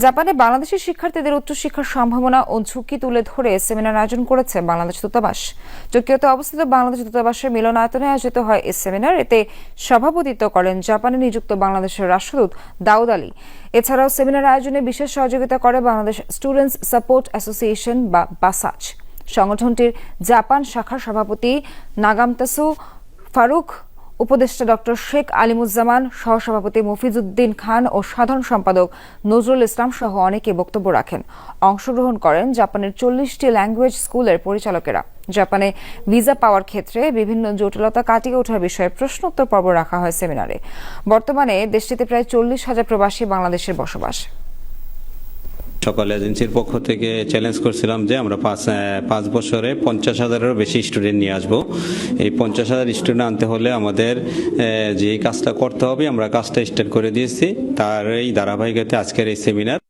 জাপানে বাংলাদেশের শিক্ষার্থীদের উচ্চশিক্ষার সম্ভাবনা ও ঝুঁকি তুলে ধরে সেমিনার আয়োজন করেছে বাংলাদেশ দূতাবাস। টোকিওতে অবস্থিত বাংলাদেশ দূতাবাসের মিলনায়তনে আয়োজিত হয় এই সেমিনার। এতে সভাপতিত্ব করেন জাপানে নিযুক্ত বাংলাদেশের রাষ্ট্রদূত দাউদ আলী। এছাড়াও সেমিনার আয়োজনে বিশেষ সহযোগিতা করে বাংলাদেশ স্টুডেন্টস সাপোর্ট অ্যাসোসিয়েশন বা বাসাচ। সংগঠনটির জাপান শাখার সভাপতি নাগামতাসু ফারুক উপদেষ্টা ডক্টর শেখ আলিমুজ্জামান, সহসভাপতি মফিজউদ্দিন খান ও সাধারণ সম্পাদক নজরুল ইসলাম সহ অনেকে বক্তব্য রাখেন। অংশগ্রহণ করেন জাপানের চল্লিশটি ল্যাঙ্গুয়েজ স্কুলের পরিচালকেরা। জাপানে ভিসা পাওয়ার ক্ষেত্রে বিভিন্ন জটিলতা কাটিয়ে ওঠার বিষয়ে প্রশ্নোত্তর পর্ব রাখা হয় সেমিনারে। বর্তমানে দেশটিতে প্রায় চল্লিশ হাজার প্রবাসী বাংলাদেশের বসবাস। সকল এজেন্সির পক্ষ থেকে চ্যালেঞ্জ করছিলাম যে আমরা পাঁচ পাঁচ বছরে পঞ্চাশ হাজারেরও বেশি স্টুডেন্ট নিয়ে আসব। এই পঞ্চাশ হাজার স্টুডেন্ট আনতে হলে আমাদের যে কাজটা করতে হবে, আমরা কাজটা স্টার্ট করে দিয়েছি। তার এই ধারাবাহিকতে আজকের এই সেমিনার